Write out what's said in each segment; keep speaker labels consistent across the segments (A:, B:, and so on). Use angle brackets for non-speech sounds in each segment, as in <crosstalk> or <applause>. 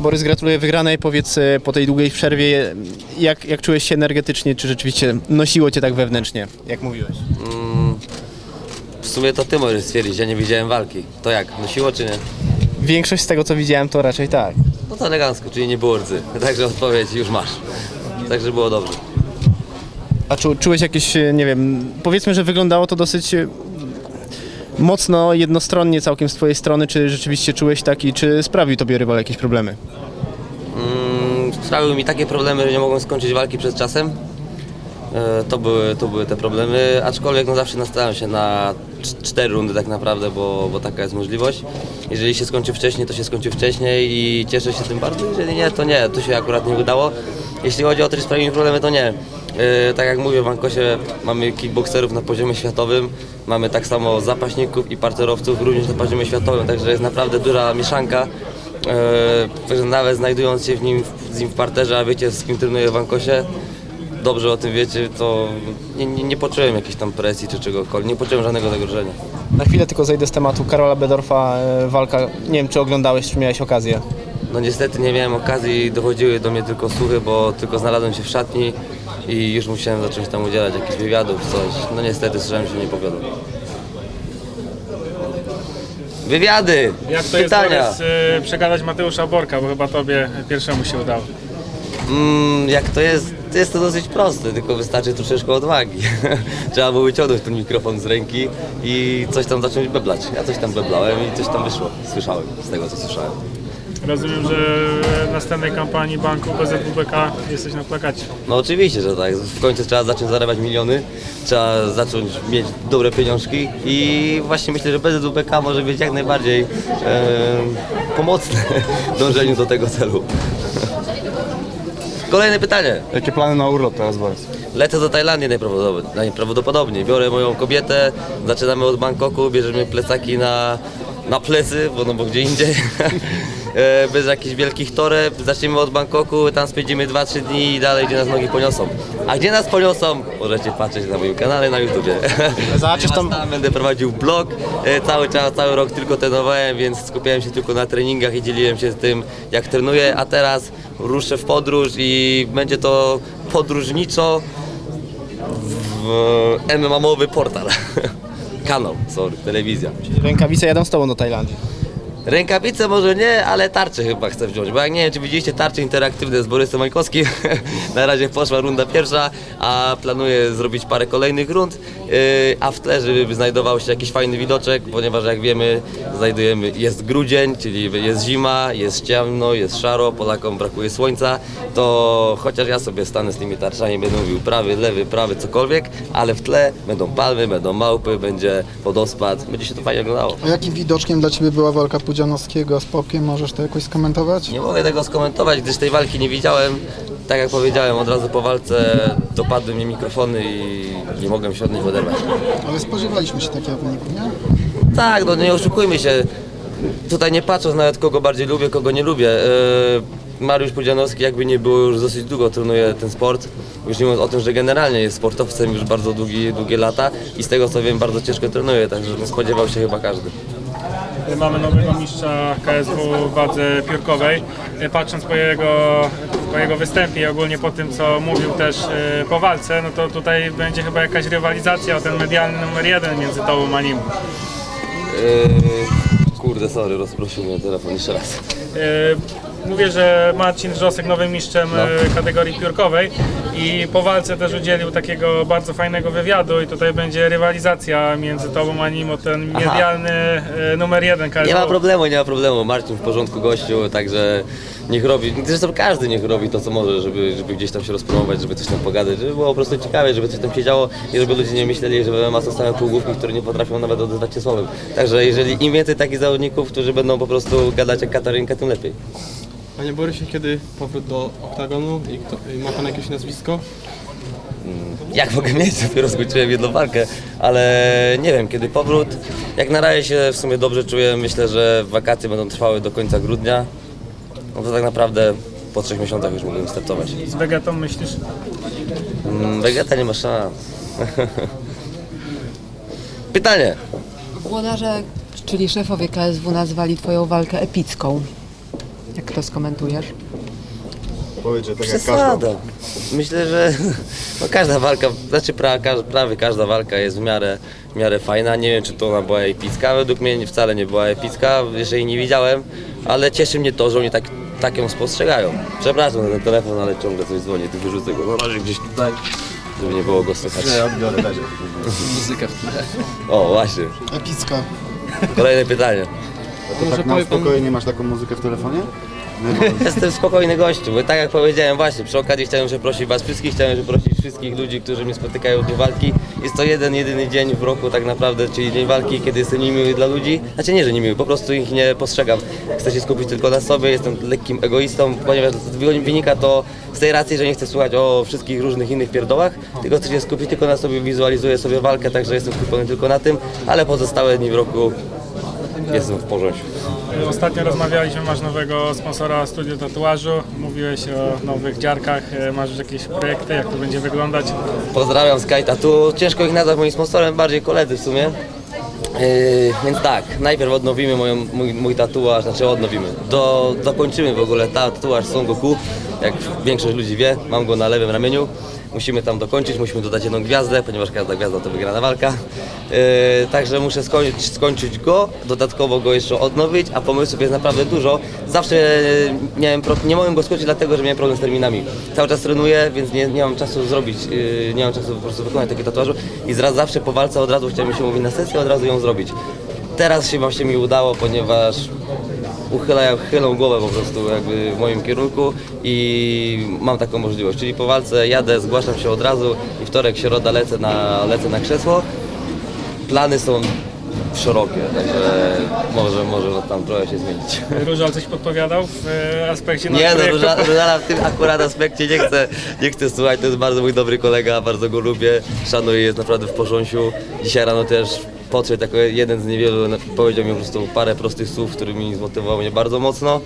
A: Borys, gratuluję wygranej. Powiedz e, po tej długiej przerwie, jak, jak czułeś się energetycznie, czy rzeczywiście nosiło cię tak wewnętrznie, jak mówiłeś?
B: W sumie to ty możesz stwierdzić, ja nie widziałem walki. To jak, nosiło czy nie?
A: Większość z tego, co widziałem, to raczej tak.
B: No to elegancko, czyli nie było rdzy. <laughs> Także odpowiedź już masz. Także było dobrze.
A: A czu, czułeś jakieś, e, nie wiem, powiedzmy, że wyglądało to dosyć e, mocno, jednostronnie całkiem z twojej strony, czy rzeczywiście czułeś taki, czy sprawił tobie rywal jakieś problemy?
B: Mm, Sprawiły mi takie problemy, że nie mogłem skończyć walki przed czasem. E, To były, to były te problemy, aczkolwiek no zawsze nastawiam się na cz- cztery rundy tak naprawdę, bo, bo taka jest możliwość. Jeżeli się skończy wcześniej, to się skończy wcześniej i cieszę się tym bardzo. Jeżeli nie, to nie, to się akurat nie udało. Jeśli chodzi o czy sprawiły mi problemy, to nie. E, Tak jak mówię, w Ankosie mamy kickboxerów na poziomie światowym, mamy tak samo zapaśników i parterowców również na poziomie światowym, także jest naprawdę duża mieszanka. E, nawet znajdując się w nim, z nim w parterze, a wiecie z kim trenuję w Ankosie, dobrze o tym wiecie, to nie, nie, nie poczułem jakiejś tam presji czy czegokolwiek, nie poczułem żadnego zagrożenia.
A: Na chwilę tylko zejdę z tematu Karola Bedorfa, e, walka, nie wiem, czy oglądałeś, czy miałeś okazję.
B: No niestety nie miałem okazji, dochodziły do mnie tylko słuchy, bo tylko znalazłem się w szatni i już musiałem zacząć tam udzielać jakichś wywiadów, coś. No niestety słyszałem, że nie powiodło. Wywiady!
C: Jak to jest
B: Pytania!
C: Borys, y, przegadać Mateusza Borka, bo chyba tobie pierwszemu się udało.
B: Mm, jak to jest, to jest to dosyć proste, tylko wystarczy troszeczkę odwagi. <laughs> Trzeba było wyciągnąć ten mikrofon z ręki i coś tam zacząć beblać. Ja coś tam beblałem i coś tam wyszło. Słyszałem z tego, co słyszałem.
C: Rozumiem, że w następnej kampanii banku BZWBK jesteś na plakacie.
B: No oczywiście, że tak. W końcu trzeba zacząć zarabiać miliony, trzeba zacząć mieć dobre pieniążki i właśnie myślę, że BZWPK może być jak najbardziej e, pomocne w dążeniu do tego celu. Kolejne pytanie.
D: Jakie plany na urlop teraz, Borys?
B: Lecę do Tajlandii najprawdopodobniej, najprawdopodobniej. Biorę moją kobietę, zaczynamy od Bangkoku, bierzemy plecaki na, na plecy, bo no bo gdzie indziej. <laughs> E, Bez jakichś wielkich toreb. Zaczniemy od Bangkoku, tam spędzimy 2-3 dni i dalej, gdzie nas nogi poniosą. A gdzie nas poniosą? Możecie patrzeć na moim kanale na YouTubie.
A: Zobaczysz tam-
B: Tam <laughs> będę prowadził blog. E, Cały czas, cały rok tylko trenowałem, więc skupiałem się tylko na treningach i dzieliłem się z tym, jak trenuję. A teraz ruszę w podróż i będzie to podróżniczo w MMA-mowy portal. <laughs> Kanał, sorry, telewizja.
A: Rękawice jadą z tobą do Tajlandii.
B: Rękawice może nie, ale tarcze chyba chcę wziąć, bo jak nie wiem, czy widzieliście tarcze interaktywne z Borysem Majkowskim, <laughs> na razie poszła runda pierwsza, a planuję zrobić parę kolejnych rund, yy, a w tle, żeby znajdował się jakiś fajny widoczek, ponieważ jak wiemy, znajdujemy, jest grudzień, czyli jest zima, jest ciemno, jest szaro, Polakom brakuje słońca, to chociaż ja sobie stanę z tymi tarczami, będę mówił prawy, lewy, prawy, cokolwiek, ale w tle będą palmy, będą małpy, będzie wodospad, będzie się to fajnie oglądało.
E: A jakim widoczkiem dla Ciebie była walka Pudzianowskiego z Popkiem? Możesz to jakoś skomentować?
B: Nie mogę tego skomentować, gdyż tej walki nie widziałem. Tak jak powiedziałem, od razu po walce dopadły mnie mikrofony i nie mogłem się od nich oderwać.
E: Ale spodziewaliśmy się takiego wyniku, nie?
B: Tak, no nie oszukujmy się. Tutaj nie patrząc nawet kogo bardziej lubię, kogo nie lubię. Yy, Mariusz Pudzianowski jakby nie było już dosyć długo trenuje ten sport. Już nie mówiąc o tym, że generalnie jest sportowcem już bardzo długi, długie lata i z tego co wiem bardzo ciężko trenuje, także no, spodziewał się chyba każdy.
C: Mamy nowego mistrza KSW w wadze piórkowej. Y, Patrząc po jego, po jego występie i ogólnie po tym, co mówił też y, po walce, no to tutaj będzie chyba jakaś rywalizacja o ten medialny numer jeden między tobą a nim.
B: Yy, kurde, sorry, rozprosił mnie telefon jeszcze raz.
C: E, Mówię, że Marcin Wrzosek nowym mistrzem e, kategorii piórkowej i po walce też udzielił takiego bardzo fajnego wywiadu i tutaj będzie rywalizacja między tobą a nim o ten medialny e, numer jeden KSW.
B: Nie ma problemu, nie ma problemu. Marcin w porządku gościu, także niech robi. Zresztą każdy niech robi to, co może, żeby, żeby gdzieś tam się rozpromować, żeby coś tam pogadać, żeby było po prostu ciekawe, żeby coś tam się działo i żeby ludzie nie myśleli, że MMA są same półgłówki, które nie potrafią nawet odezwać się słowem. Także jeżeli im więcej takich zawodników, którzy będą po prostu gadać jak Katarynka, tym lepiej.
D: Panie Borysie, kiedy powrót do oktagonu i, kto, i ma Pan jakieś nazwisko?
B: Jak mogę mieć? <laughs> Dopiero skończyłem jedną walkę, ale nie wiem, kiedy powrót. Jak na razie się w sumie dobrze czuję. Myślę, że wakacje będą trwały do końca grudnia. No to tak naprawdę po trzech miesiącach już mógłbym startować.
C: Z Vegetą myślisz?
B: Mm, Vegeta nie ma szans. Pytanie.
F: Włodarze, czyli szefowie KSW nazwali twoją walkę epicką. Jak Jak to skomentujesz?
G: Powiedz, że tak jak każda.
B: Przesada. Myślę, że <laughs> no każda walka, znaczy pra, każ, prawie każda walka jest w miarę, w miarę fajna. Nie wiem, czy to ona była epicka. Według mnie wcale nie była epicka, jeżeli nie widziałem, ale cieszy mnie to, że oni tak, tak ją spostrzegają. Przepraszam za ten telefon, ale ciągle coś dzwoni, ty wyrzucę go na razie gdzieś tutaj, żeby nie było go słychać.
G: Ja odbiorę <laughs> też.
B: O, właśnie.
E: Epicka.
B: Kolejne pytanie.
G: To
D: Może
G: tak na
D: powie pan-
G: spokojnie masz taką muzykę w telefonie? <laughs>
B: Jestem spokojny gościu, bo tak jak powiedziałem właśnie, przy okazji chciałem przeprosić was wszystkich, chciałem przeprosić wszystkich ludzi, którzy mnie spotykają do walki. Jest to jeden, jedyny dzień w roku tak naprawdę, czyli dzień walki, kiedy jestem niemiły dla ludzi. Znaczy nie, że niemiły, po prostu ich nie postrzegam. Chcę się skupić tylko na sobie, jestem lekkim egoistą, ponieważ wynika to z tej racji, że nie chcę słuchać o wszystkich różnych innych pierdołach, tylko chcę się skupić tylko na sobie, wizualizuję sobie walkę, także jestem skupiony tylko na tym, ale pozostałe dni w roku jestem w porządku.
C: Ostatnio rozmawialiśmy, masz nowego sponsora studio tatuażu, mówiłeś o nowych dziarkach, e, masz już jakieś projekty, jak to będzie wyglądać?
B: Pozdrawiam Sky Tattoo. Ciężko ich nazwać moim sponsorem, bardziej koledzy w sumie. Yy, więc tak, najpierw odnowimy moją, mój, mój tatuaż, znaczy odnowimy. Do, dokończymy w ogóle ta, tatuaż Son Goku. Jak większość ludzi wie, mam go na lewym ramieniu. Musimy tam dokończyć, musimy dodać jedną gwiazdę, ponieważ każda gwiazda to wygrana walka. Yy, także muszę skończyć, skończyć go, dodatkowo go jeszcze odnowić, a pomysłów jest naprawdę dużo. Zawsze miałem pro, nie mogłem go skończyć dlatego, że miałem problem z terminami. Cały czas trenuję, więc nie, nie mam czasu zrobić, yy, nie mam czasu po prostu wykonać takiego tatuażu i zraz zawsze po walce od razu chciałem się mówić na sesję, od razu ją zrobić. Teraz się właśnie mi udało, ponieważ uchylają, chylą głowę po prostu jakby w moim kierunku i mam taką możliwość. Czyli po walce jadę, zgłaszam się od razu i wtorek, środa lecę na, lecę na krzesło. Plany są szerokie, także może, może tam trochę się zmienić. <laughs>
C: Różal coś podpowiadał w e, aspekcie
B: Nie no,
C: projektów?
B: Róża- <laughs> Różala w tym akurat aspekcie nie chcę, nie chcę słuchać, to jest bardzo mój dobry kolega, bardzo go lubię, szanuję, jest naprawdę w porządku. Dzisiaj rano też podszedł jako jeden z niewielu, powiedział mi po prostu parę prostych słów, którymi zmotywował mnie bardzo mocno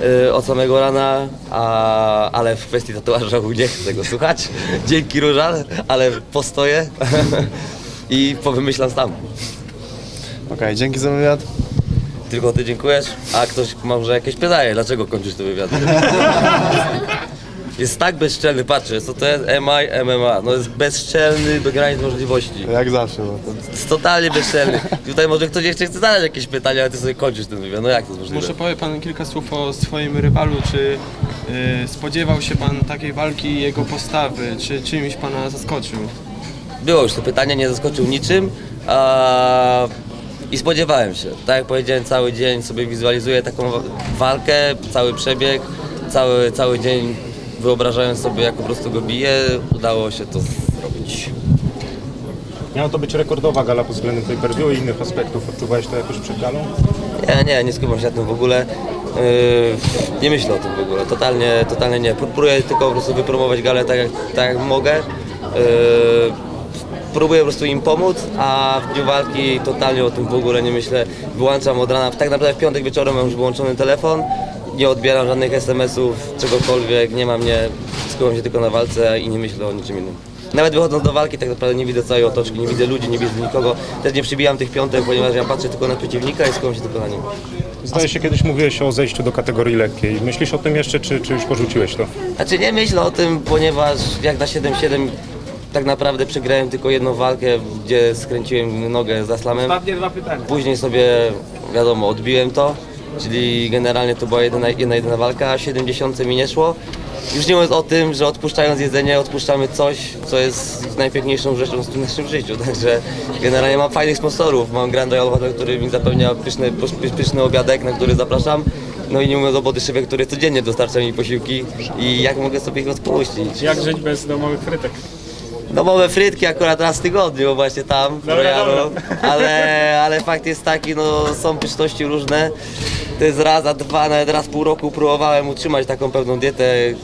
B: yy, od samego rana, a, ale w kwestii tatuażu nie chcę go słuchać. <laughs> Dzięki Różal, ale postoję <laughs> i powymyślam sam.
A: Okej, dzięki za wywiad.
B: Tylko ty dziękujesz, a ktoś może jakieś pytanie, dlaczego kończysz te wywiady? <laughs> Jest tak bezczelny, patrzę, co to jest MI, MMA, no jest bezczelny do granic możliwości.
A: Jak zawsze, to...
B: Jest totalnie bezczelny. Tutaj może ktoś jeszcze chce zadać jakieś pytania, ale ty sobie kończysz ten wywiad, no jak to jest możliwe?
D: Może powie pan kilka słów o swoim rywalu, czy y, spodziewał się pan takiej walki i jego postawy, czy czymś pana zaskoczył?
B: Było już to pytanie, nie zaskoczył niczym a... i spodziewałem się. Tak jak powiedziałem, cały dzień sobie wizualizuję taką wa- walkę, cały przebieg, cały, cały dzień wyobrażając sobie, jak po prostu go biję. Udało się to zrobić.
H: Miała to być rekordowa gala pod względem tej i innych aspektów. Odczuwałeś to jakoś przed galą?
B: Nie, nie, nie skupiam się na tym w ogóle. Yy, nie myślę o tym w ogóle. Totalnie, totalnie nie. Próbuję tylko po prostu wypromować galę tak jak, tak jak mogę. Yy, próbuję po prostu im pomóc, a w dniu walki totalnie o tym w ogóle nie myślę. Wyłączam od rana. Tak naprawdę w piątek wieczorem mam już wyłączony telefon. Nie odbieram żadnych SMS-ów, czegokolwiek, nie mam mnie, skupiam się tylko na walce i nie myślę o niczym innym. Nawet wychodząc do walki tak naprawdę nie widzę całej otoczki, nie widzę ludzi, nie widzę nikogo. Też nie przybijam tych piątek, ponieważ ja patrzę tylko na przeciwnika i skupiam się tylko na nim.
H: Zdaje się, kiedyś mówiłeś o zejściu do kategorii lekkiej. Myślisz o tym jeszcze, czy, czy już porzuciłeś to?
B: Znaczy nie myślę o tym, ponieważ jak na 7-7 tak naprawdę przegrałem tylko jedną walkę, gdzie skręciłem nogę za slamem.
C: Ostatnie dwa pytania.
B: Później sobie, wiadomo, odbiłem to, czyli generalnie to była jedna, jedna, jedyna walka, a 70 mi nie szło. Już nie mówiąc o tym, że odpuszczając jedzenie, odpuszczamy coś, co jest najpiękniejszą rzeczą w naszym życiu. <laughs> Także generalnie mam fajnych sponsorów. Mam Grand Royal Hotel, który mi zapewnia pyszny, pysz- pyszny obiadek, na który zapraszam. No i nie mówiąc o Body Shopie, który codziennie dostarcza mi posiłki i jak mogę sobie ich odpuścić.
C: Jak żyć bez domowych frytek?
B: Domowe frytki akurat raz w tygodniu, właśnie tam, w Royalu. Ale, ale fakt jest taki, no są pyszności różne. To jest raz, a dwa, nawet raz pół roku próbowałem utrzymać taką pewną dietę yy,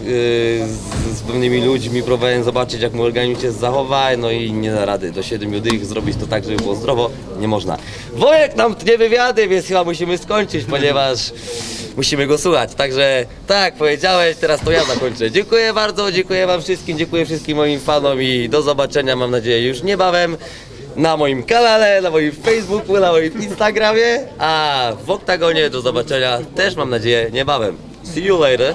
B: z, z pewnymi ludźmi, próbowałem zobaczyć jak mój organizm się zachowa, no i nie da rady do 7 dych zrobić to tak, żeby było zdrowo, nie można. Wojek nam tnie wywiady, więc chyba musimy skończyć, ponieważ <laughs> musimy go słuchać. Także tak powiedziałeś, teraz to ja zakończę. Dziękuję bardzo, dziękuję wam wszystkim, dziękuję wszystkim moim fanom i do zobaczenia mam nadzieję już niebawem na moim kanale, na moim Facebooku, na moim Instagramie, a w Oktagonie do zobaczenia też mam nadzieję niebawem. See you later.